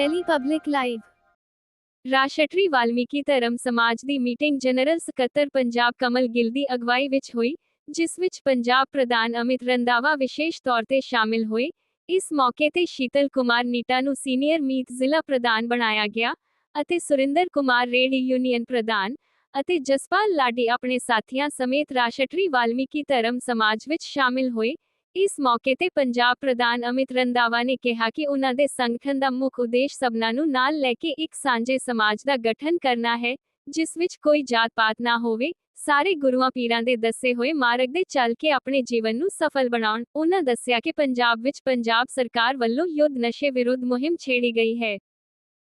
Delhi public live. ਰਾਸ਼ਟਰੀ ਵਾਲਮੀਕੀ ਧਰਮ ਸਮਾਜ ਦੀ ਮੀਟਿੰਗ ਜਨਰਲ ਸਕੱਤਰ ਪੰਜਾਬ ਕਮਲ ਗਿੱਲ ਦੀ ਅਗਵਾਈ ਵਿੱਚ ਹੋਈ, ਜਿਸ ਵਿੱਚ ਪੰਜਾਬ ਪ੍ਰਧਾਨ ਅਮਿਤ ਰੰਦਾਵਾ ਵਿਸ਼ੇਸ਼ ਤੌਰ ਤੇ ਸ਼ਾਮਿਲ ਹੋਏ। ਇਸ ਮੌਕੇ ਤੇ ਸ਼ੀਤਲ ਕੁਮਾਰ ਨੀਟਾ ਨੂੰ ਸੀਨੀਅਰ ਮੀਤ ਜ਼ਿਲ੍ਹਾ ਪ੍ਰਧਾਨ ਬਣਾਇਆ ਗਿਆ ਅਤੇ ਸੁਰਿੰਦਰ ਕੁਮਾਰ ਰੇਡੀ ਯੂਨੀਅਨ ਪ੍ਰਧਾਨ ਅਤੇ ਜਸਪਾਲ ਲਾਡੀ ਆਪਣੇ ਸਾਥੀਆਂ ਸਮੇਤ ਰਾਸ਼ਟਰੀ ਵਾਲਮੀਕੀ ਧਰਮ ਸਮਾਜ ਵਿੱਚ ਸ਼ਾਮਿਲ ਹੋਏ। ਇਸ ਮੌਕੇ ਤੇ ਪੰਜਾਬ ਪ੍ਰਧਾਨ ਅਮਿਤ ਰੰਦਾਵਾ ਨੇ ਕਿਹਾ ਕਿ ਉਹਨਾਂ ਦੇ ਸੰਗਠਨ ਦਾ ਮੁੱਖ ਉਦੇਸ਼ ਸਭਨਾਂ ਨੂੰ ਨਾਲ ਲੈ ਕੇ ਇੱਕ ਸਾਂਝੇ ਸਮਾਜ ਦਾ ਗਠਨ ਕਰਨਾ ਹੈ, ਜਿਸ ਵਿੱਚ ਕੋਈ ਜਾਤ-ਪਾਤ ਨਾ ਹੋਵੇ, ਸਾਰੇ ਗੁਰੂਆਂ ਪੀਰਾਂ ਦੇ ਦੱਸੇ ਹੋਏ ਮਾਰਗ ਦੇ ਚੱਲ ਕੇ ਆਪਣੇ ਜੀਵਨ ਨੂੰ ਸਫਲ ਬਣਾਉਣ, ਉਹਨਾਂ ਦੱਸਿਆ ਕਿ ਪੰਜਾਬ ਵਿੱਚ ਪੰਜਾਬ ਸਰਕਾਰ ਵੱਲੋਂ ਯੁੱਧ ਨਸ਼ੇ ਵਿਰੁੱਧ ਮੁਹਿੰਮ ਛੇੜੀ ਗਈ ਹੈ।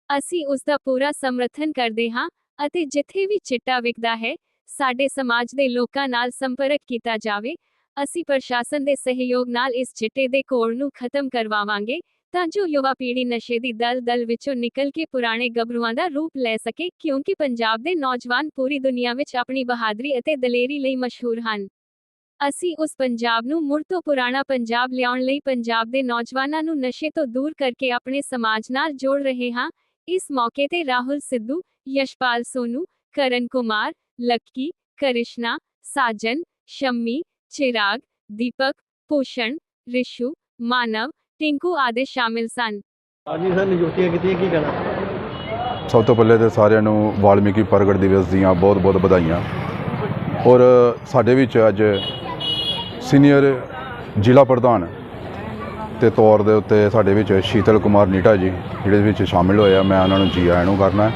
ਅਸੀਂ ਉਸ ਦਾ ਪੂਰਾ ਸਮਰਥਨ ਕਰਦੇ ਹਾਂ ਅਤੇ ਜਿੱਥੇ ਵੀ ਚਿੱਟਾ ਵਿਕਦਾ ਹੈ, ਸਾਡੇ ਸਮਾਜ ਦੇ ਲੋਕਾਂ ਨਾਲ ਸੰਪਰਕ ਕੀਤਾ ਜਾਵੇ ਅਸੀਂ ਪ੍ਰਸ਼ਾਸਨ ਦੇ ਸਹਿਯੋਗ ਨਾਲ ਇਸ ਚਿੱਟੇ ਦੇ ਕੋੜ ਨੂੰ ਖਤਮ ਕਰਵਾਵਾਂਗੇ, ਤਾਂ ਜੋ ਯੁਵਾ ਪੀੜ੍ਹੀ ਨਸ਼ੇ ਦੀ ਦਲ-ਦਲ ਵਿੱਚੋਂ ਨਿਕਲ ਕੇ ਪੁਰਾਣੇ ਗੱਭਰੂਆਂ ਦਾ ਰੂਪ ਲੈ ਸਕੇ, ਕਿਉਂਕਿ ਪੰਜਾਬ ਦੇ ਨੌਜਵਾਨ ਪੂਰੀ ਦੁਨੀਆ ਵਿੱਚ ਆਪਣੀ ਬਹਾਦਰੀ ਅਤੇ ਦਲੇਰੀ ਲਈ ਮਸ਼ਹੂਰ ਹਨ। ਅਸੀਂ ਉਸ ਪੰਜਾਬ ਨੂੰ ਮੁੜ ਤੋਂ ਪੁਰਾਣਾ ਪੰਜਾਬ ਲਿਆਉਣ ਲਈ ਪੰਜਾਬ ਦੇ ਨੌਜਵਾਨਾਂ ਨੂੰ ਨਸ਼ੇ ਤੋਂ ਦੂਰ ਕਰਕੇ ਆਪਣੇ ਸਮਾਜ ਨਾਲ ਜੋੜ ਰਹੇ ਹਾਂ। ਇਸ ਮੌਕੇ ਤੇ ਰਾਹੁਲ ਸਿੱਧੂ, ਯਸ਼ਪਾਲ ਸੋਨੂ, ਕਰਨ ਕੁਮਾਰ, ਲੱਕੀ, ਕਰਿਸ਼ਨਾ, ਸਾਜਨ, ਸ਼ੰਮੀ ਚਿਰਾਗ ਦੀਪਕ ਭੂਸ਼ਣ ਰਿਸ਼ੂ ਮਾਨਵ ਟਿੰਕੂ ਆਦਿ ਸ਼ਾਮਿਲ ਸਨ। ਹਾਂਜੀ ਸਰ ਨਿਯੁਕਤੀਆਂ ਕੀਤੀਆਂ ਕੀ ਕਹਿਣਾ? ਸਭ ਤੋਂ ਪਹਿਲੇ ਤੇ ਸਾਰਿਆਂ ਨੂੰ ਵਾਲਮੀਕੀ ਪ੍ਰਗਟ ਦਿਵਸ ਦੀਆਂ ਬਹੁਤ-ਬਹੁਤ ਵਧਾਈਆਂ। ਔਰ ਸਾਡੇ ਵਿੱਚ ਅੱਜ ਸੀਨੀਅਰ ਜ਼ਿਲ੍ਹਾ ਪ੍ਰਧਾਨ ਤੇ ਤੌਰ ਦੇ ਉੱਤੇ ਸਾਡੇ ਵਿੱਚ ਸ਼ੀਤਲ ਕੁਮਾਰ ਨੀਟਾ ਜੀ ਜਿਹੜੇ ਵਿੱਚ ਸ਼ਾਮਿਲ ਹੋਏ ਆ। ਮੈਂ ਉਹਨਾਂ ਨੂੰ ਜੀ ਆਇਆਂ ਨੂੰ ਕਰਨਾ।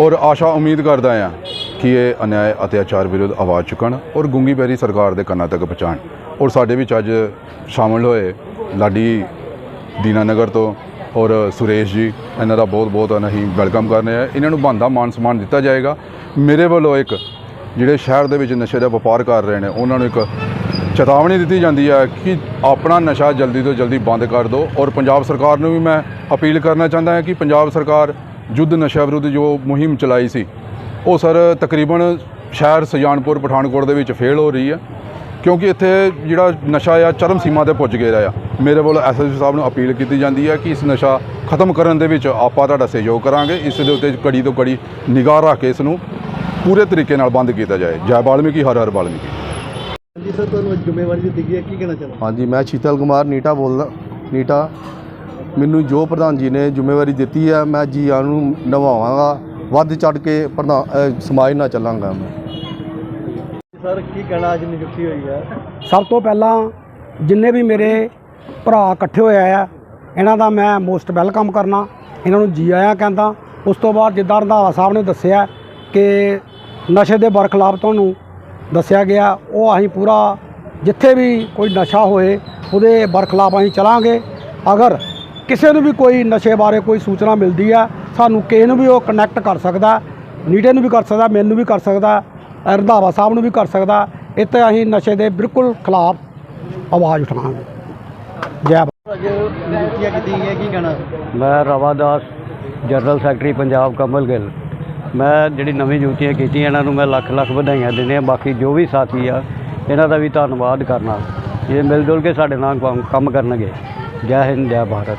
ਔਰ ਆਸ਼ਾ ਉਮੀਦ ਕਰਦਾ ਹਾਂ ਕਿ ਇਹ ਅਨਿਆਏ ਅਤਿਆਚਾਰ ਵਿਰੁੱਧ ਆਵਾਜ਼ ਚੁੱਕਣ ਔਰ ਗੁੰਗੀ ਪੈਰੀ ਸਰਕਾਰ ਦੇ ਕੰਨਾਂ ਤੱਕ ਪਹੁੰਚਾਉਣ। ਔਰ ਸਾਡੇ ਵਿੱਚ ਅੱਜ ਸ਼ਾਮਿਲ ਹੋਏ ਲਾਡੀ ਦੀਨਾਨਗਰ ਤੋਂ ਔਰ ਸੁਰੇਸ਼ ਜੀ, ਇਹਨਾਂ ਦਾ ਬਹੁਤ ਬਹੁਤ ਅਸੀਂ ਵੈਲਕਮ ਕਰਨੇ ਆ। ਇਹਨਾਂ ਨੂੰ ਬੰਦਾ ਮਾਨ ਸਨਮਾਨ ਦਿੱਤਾ ਜਾਏਗਾ। ਮੇਰੇ ਵੱਲੋਂ ਇੱਕ ਜਿਹੜੇ ਸ਼ਹਿਰ ਦੇ ਵਿੱਚ ਨਸ਼ੇ ਦਾ ਵਪਾਰ ਕਰ ਰਹੇ ਨੇ, ਉਹਨਾਂ ਨੂੰ ਇੱਕ ਚੇਤਾਵਨੀ ਦਿੱਤੀ ਜਾਂਦੀ ਹੈ ਕਿ ਆਪਣਾ ਨਸ਼ਾ ਜਲਦੀ ਤੋਂ ਜਲਦੀ ਬੰਦ ਕਰ ਦਿਓ। ਔਰ ਪੰਜਾਬ ਸਰਕਾਰ ਨੂੰ ਵੀ ਮੈਂ ਅਪੀਲ ਕਰਨਾ ਚਾਹੁੰਦਾ ਹਾਂ ਕਿ ਪੰਜਾਬ ਸਰਕਾਰ ਯੁੱਧ ਨਸ਼ਾ ਵਿਰੁੱਧ ਜੋ ਮੁਹਿੰਮ ਚਲਾਈ ਸੀ ਉਹ ਸਰ ਤਕਰੀਬਨ ਸ਼ਹਿਰ ਸੁਜਾਨਪੁਰ ਪਠਾਨਕੋਟ ਦੇ ਵਿੱਚ ਫੇਲ ਹੋ ਰਹੀ ਹੈ ਕਿਉਂਕਿ ਇੱਥੇ ਜਿਹੜਾ ਨਸ਼ਾ ਆ ਚਰਮ ਸੀਮਾ ਤੇ ਪੁੱਜ ਗਿਆ ਆ। ਮੇਰੇ ਵੱਲੋਂ ਐਸਐਸਪੀ ਸਾਹਿਬ ਨੂੰ ਅਪੀਲ ਕੀਤੀ ਜਾਂਦੀ ਹੈ ਕਿ ਇਸ ਨਸ਼ਾ ਖਤਮ ਕਰਨ ਦੇ ਵਿੱਚ ਆਪਾਂ ਤੁਹਾਡਾ ਸਹਿਯੋਗ ਕਰਾਂਗੇ ਇਸ ਦੇ ਉੱਤੇ ਕੜੀ ਤੋਂ ਕੜੀ ਨਿਗਾਹ ਰੱਖ ਕੇ ਇਸ ਨੂੰ ਪੂਰੇ ਤਰੀਕੇ ਨਾਲ ਬੰਦ ਕੀਤਾ ਜਾਏ। ਜੈ ਬਾਲਮੀਕੀ ਹਰ ਹਰ ਬਾਲਮੀਕੀ। ਹਾਂਜੀ ਸਰ ਤੁਹਾਨੂੰ ਜ਼ਿੰਮੇਵਾਰੀ ਦਿੱਤੀ ਗਈ ਹੈ ਕੀ ਕਹਿਣਾ ਚਾਹੁੰਦੇ ਹਾਂਜੀ ਮੈਂ ਸ਼ੀਤਲ ਕੁਮਾਰ ਨੀਟਾ ਬੋਲਦਾ ਨੀਟਾ। ਮੈਨੂੰ ਜੋ ਪ੍ਰਧਾਨ ਜੀ ਨੇ ਜ਼ਿੰਮੇਵਾਰੀ ਦਿੱਤੀ ਹੈ ਮੈਂ ਜੀ ਆਇਆਂ ਨੂੰ ਨਿਭਾਵਾਂਗਾ ਵੱਧ ਚੜ ਕੇ ਪ੍ਰਧਾਨ ਸਮਾਜ ਨਾਲ ਚੱਲਾਂਗਾ ਮੈਂ। ਸਰ ਕੀ ਕਹਿਣਾ? ਅੱਜ ਨਿਯੁਕਤੀ ਹੋਈ ਹੈ। ਸਭ ਤੋਂ ਪਹਿਲਾਂ ਜਿੰਨੇ ਵੀ ਮੇਰੇ ਭਰਾ ਇਕੱਠੇ ਹੋਏ ਆ ਇਹਨਾਂ ਦਾ ਮੈਂ ਮੋਸਟ ਵੈਲਕਮ ਕਰਨਾ। ਇਹਨਾਂ ਨੂੰ ਜੀ ਆਇਆਂ ਕਹਿੰਦਾ। ਉਸ ਤੋਂ ਬਾਅਦ ਜਿੱਦਾਂ ਰੰਧਾਵਾ ਸਾਹਿਬ ਨੇ ਦੱਸਿਆ ਕਿ ਨਸ਼ੇ ਦੇ ਬਰਖਲਾਫ ਤੁਹਾਨੂੰ ਦੱਸਿਆ ਗਿਆ ਉਹ ਅਸੀਂ ਪੂਰਾ ਜਿੱਥੇ ਵੀ ਕੋਈ ਨਸ਼ਾ ਹੋਏ ਉਹਦੇ ਬਰਖਲਾਫ ਅਸੀਂ ਚਲਾਂਗੇ। ਅਗਰ ਕਿਸੇ ਨੂੰ ਵੀ ਕੋਈ ਨਸ਼ੇ ਬਾਰੇ ਕੋਈ ਸੂਚਨਾ ਮਿਲਦੀ ਆ ਸਾਨੂੰ ਕਿਸੇ ਨੂੰ ਵੀ ਉਹ ਕਨੈਕਟ ਕਰ ਸਕਦਾ ਨੀਟੇ ਨੂੰ ਵੀ ਕਰ ਸਕਦਾ, ਮੈਨੂੰ ਵੀ ਕਰ ਸਕਦਾ ਰੰਧਾਵਾ ਸਾਹਿਬ ਨੂੰ ਵੀ ਕਰ ਸਕਦਾ, ਇੱਥੇ ਅਸੀਂ ਨਸ਼ੇ ਦੇ ਬਿਲਕੁਲ ਖਿਲਾਫ ਆਵਾਜ਼ ਉਠਾਵਾਂਗੇ। ਜੈ ਮੈਂ ਰਵਾ ਜਨਰਲ ਸੈਕਟਰੀ, ਪੰਜਾਬ ਕਮਲ ਗਿੱਲ। ਮੈਂ ਜਿਹੜੀ ਨਵੀਂ ਜੁੱਤੀਆਂ ਕੀਤੀਆਂ, ਇਹਨਾਂ ਨੂੰ ਮੈਂ ਲੱਖ ਲੱਖ ਵਧਾਈਆਂ ਦਿੰਦੇ ਆ ਬਾਕੀ ਜੋ ਵੀ ਸਾਥੀ ਆ, ਇਹਨਾਂ ਦਾ ਵੀ ਧੰਨਵਾਦ ਕਰਨਾ। ਇਹ ਮਿਲ ਜੁਲ ਕੇ ਸਾਡੇ ਨਾਲ ਕੰਮ- ਕੰਮ ਕਰਨਗੇ। ਜੈ ਹਿੰਦ, ਜੈ ਭਾਰਤ।